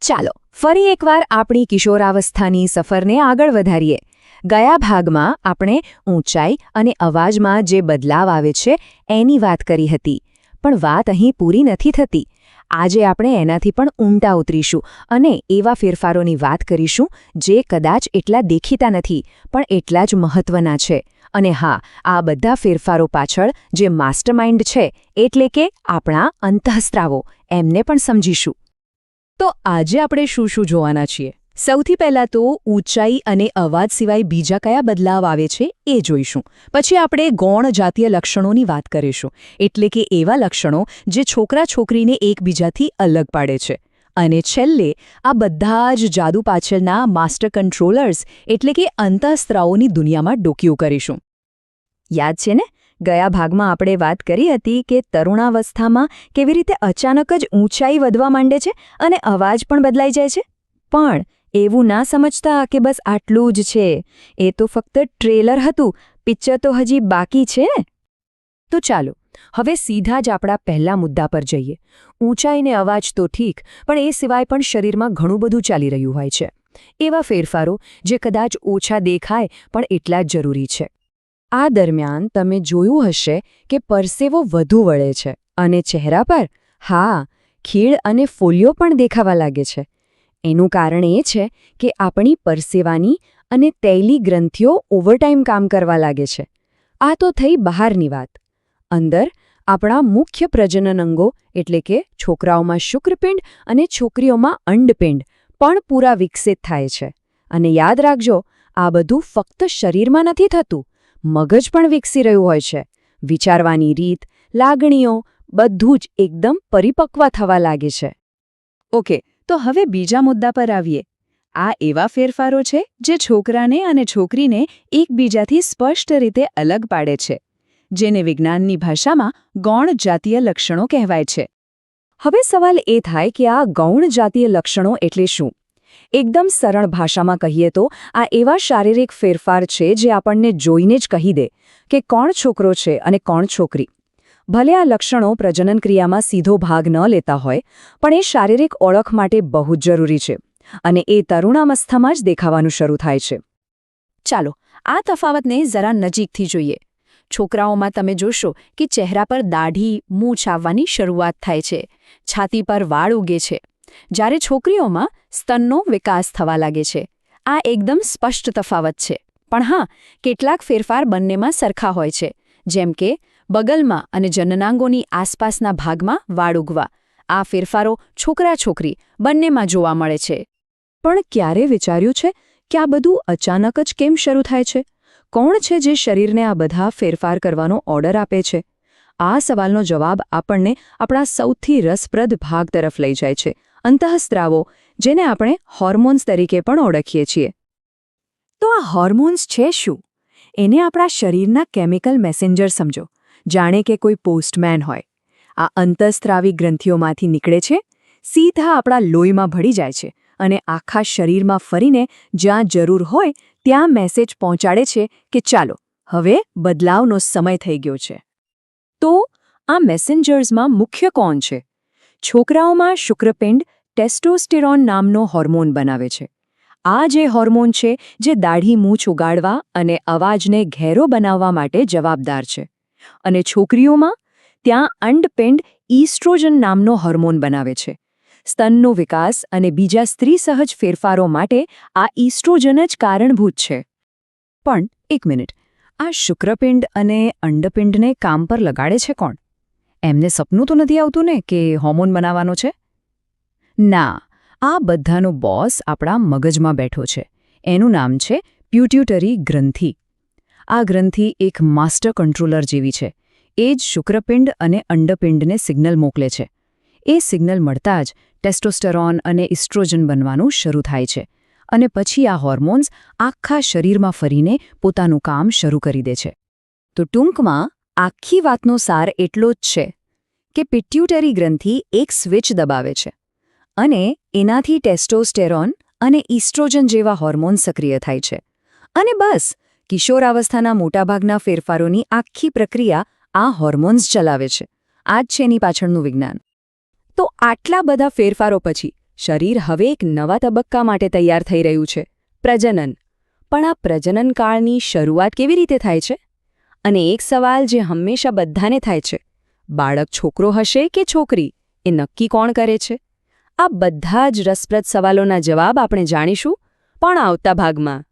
ચાલો, ફરી એકવાર આપણી કિશોરાવસ્થાની સફરને આગળ વધારીએ. ગયા ભાગમાં આપણે ઊંચાઈ અને અવાજમાં જે બદલાવ આવે છે, એની વાત કરી હતી. પણ વાત અહીં પૂરી નથી થતી. આજે આપણે એનાથી પણ ઊંડા ઉતરીશું અને એવા ફેરફારોની વાત કરીશું જે કદાચ એટલા દેખીતા નથી, પણ એટલા જ મહત્વના છે. અને હા, આ બધા ફેરફારો પાછળ જે માસ્ટરમાઇન્ડ છે, એટલે કે આપણા અંતઃસ્ત્રાવો, એમને પણ સમજીશું. તો આજે આપણે શું શું જોવાના છીએ? સૌથી પહેલા તો ઊંચાઈ અને અવાજ સિવાય બીજા કયા બદલાવ આવે છે એ જોઈશું. પછી આપણે ગૌણ જાતીય લક્ષણોની વાત કરીશું. એટલે કે એવા લક્ષણો જે છોકરા છોકરીને એકબીજાથી અલગ પાડે છે. અને છેલ્લે આ બધા જ જાદુ પાછળના માસ્ટર કંટ્રોલર્સ એટલે કે અંતઃસ્ત્રાવોની દુનિયામાં ડોકિયું કરીશું. યાદ છે ને? ગયા ભાગમાં આપણે વાત કરી હતી કે તરુણાવસ્થામાં કેવી રીતે અચાનક જ ઊંચાઈ વધવા માંડે છે અને અવાજ પણ બદલાઈ જાય છે. પણ એવું ના સમજતા કે બસ આટલું જ છે. એ તો ફક્ત ટ્રેલર હતું. પિક્ચર તો હજી બાકી છે તો ચાલો, હવે સીધા જ આપણા પહેલા મુદ્દા પર જઈએ. ઊંચાઈને અવાજ તો ઠીક, પણ એ સિવાય પણ શરીરમાં ઘણું બધું ચાલી રહ્યું હોય છે. એવા ફેરફારો જે કદાચ ઓછા દેખાય પણ એટલા જ જરૂરી છે. આ દરમિયાન તમે જોયું હશે કે પરસેવો વધુ વળે છે અને ચહેરા પર, હા, ખીળ અને ફોલિયો પણ દેખાવા લાગે છે. એનું કારણ એ છે કે આપણી પરસેવાની અને તૈલી ગ્રંથિઓ ઓવરટાઈમ કામ કરવા લાગે છે. આ તો થઈ બહારની વાત. અંદર, આપણા મુખ્ય પ્રજનન અંગો એટલે કે છોકરાઓમાં શુક્રપિંડ અને છોકરીઓમાં અંડપિંડ પણ પૂરા વિકસિત થાય છે. અને યાદ રાખજો, આ બધું ફક્ત શરીરમાં નથી થતું. મગજ પણ વિકસી રહ્યું હોય છે. વિચારવાની રીત, લાગણીઓ બધું જ એકદમ પરિપક્વ થવા લાગે છે. ઓકે, તો હવે બીજા મુદ્દા પર આવીએ. આ એવા ફેરફારો છે જે છોકરાને અને છોકરીને એકબીજાથી સ્પષ્ટ રીતે અલગ પાડે છે, જેને વિજ્ઞાનની ભાષામાં ગૌણ જાતીય લક્ષણો કહેવાય છે. હવે સવાલ એ થાય કે આ ગૌણ જાતીય લક્ષણો એટલે શું? એકદમ સરળ ભાષામાં કહીએ તો, આ એવા શારીરિક ફેરફાર છે જે આપણને જોઈને જ કહી દે કે કોણ છોકરો છે અને કોણ છોકરી. ભલે આ લક્ષણો પ્રજનન ક્રિયામાં સીધો ભાગ ન લેતા હોય, પણ એ શારીરિક ઓળખ માટે બહુ જ જરૂરી છે અને એ તરુણાવસ્થામાં જ દેખાવાનું શરૂ થાય છે. ચાલો, આ તફાવતને જરા નજીકથી જોઈએ. છોકરાઓમાં તમે જોશો કે ચહેરા પર દાઢી, મૂછ આવવાની શરૂઆત થાય છે. છાતી પર વાળ ઉગે છે. જ્યારે છોકરીઓમાં સ્તનનો વિકાસ થવા લાગે છે. આ એકદમ સ્પષ્ટ તફાવત છે. પણ હા, કેટલાક ફેરફાર બંનેમાં સરખા હોય છે. જેમ કે, બગલમાં અને જનનાંગોની આસપાસના ભાગમાં વાળ ઉગવા. આ ફેરફારો છોકરા છોકરી બંનેમાં જોવા મળે છે. પણ ક્યારે વિચાર્યું છે કે આ બધું અચાનક જ કેમ શરૂ થાય છે? કોણ છે જે શરીરને આ બધા ફેરફાર કરવાનો ઓર્ડર આપે છે? આ સવાલનો જવાબ આપણને આપણા સૌથી રસપ્રદ ભાગ તરફ લઈ જાય છે. અંતઃસ્ત્રાવો, જેને આપણે હોર્મોન્સ તરીકે પણ ઓળખીએ છીએ. તો આ હોર્મોન્સ છે શું? એને આપણા શરીરના કેમિકલ મેસેન્જર સમજો. જાણે કે કોઈ પોસ્ટમેન હોય. આ અંતઃસ્ત્રાવી ગ્રંથિઓમાંથી નીકળે છે, સીધા આપણા લોહીમાં ભળી જાય છે અને આખા શરીરમાં ફરીને જ્યાં જરૂર હોય ત્યાં મેસેજ પહોંચાડે છે કે ચાલો, હવે બદલાવનો સમય થઈ ગયો છે. તો આ મેસેન્જર્સમાં મુખ્ય કોણ છે? છોકરાઓમાં શુક્રપિંડ ટેસ્ટોસ્ટેરોન નામનો હોર્મોન બનાવે છે. આ જે હોર્મોન છે, જે દાઢી મૂછ ઉગાડવા અને અવાજને ઘેરો બનાવવા માટે જવાબદાર છે. અને છોકરીઓમાં ત્યાં અંડપિંડ ઈસ્ટ્રોજન નામનો હોર્મોન બનાવે છે. સ્તનનો વિકાસ અને બીજા સ્ત્રી સહજ ફેરફારો માટે આ ઈસ્ટ્રોજન જ કારણભૂત છે. પણ એક મિનિટ, આ શુક્રપિંડ અને અંડપિંડને કામ પર લગાડે છે કોણ? એમને સપનું તો નથી આવતું ને કે હોર્મોન બનાવવાનો છે? ના, આ બધાનો બોસ આપણા મગજમાં બેઠો છે. એનું નામ છે પ્યુટ્યુટરી ગ્રંથિ. આ ગ્રંથિ એક માસ્ટર કંટ્રોલર જેવી છે. એ જ શુક્રપિંડ અને અંડપિંડને સિગ્નલ મોકલે છે. એ સિગ્નલ મળતા જ ટેસ્ટોસ્ટેરોન અને ઇસ્ટ્રોજન બનવાનું શરૂ થાય છે અને પછી આ હોર્મોન્સ આખા શરીરમાં ફરીને પોતાનું કામ શરૂ કરી દે છે. તો ટૂંકમાં આખી વાતનો સાર એટલો જ છે કે પિટ્યુટરી ગ્રંથિ એક સ્વિચ દબાવે છે અને એનાથી ટેસ્ટોસ્ટેરોન અને ઇસ્ટ્રોજન જેવા હોર્મોન સક્રિય થાય છે. અને બસ, કિશોરાવસ્થાના મોટાભાગના ફેરફારોની આખી પ્રક્રિયા આ હોર્મોન્સ ચલાવે છે. આ જ છે એની પાછળનું વિજ્ઞાન. તો આટલા બધા ફેરફારો પછી શરીર હવે એક નવા તબક્કા માટે તૈયાર થઈ રહ્યું છે. પ્રજનન. પણ આ પ્રજનનકાળની શરૂઆત કેવી રીતે થાય છે? અને એક સવાલ જે હંમેશા બધાને થાય છે, બાળક છોકરો હશે કે છોકરી, એ નક્કી કોણ કરે છે? આ બધા જ રસપ્રદ સવાલોના જવાબ આપણે જાણીશું પણ આવતા ભાગમાં.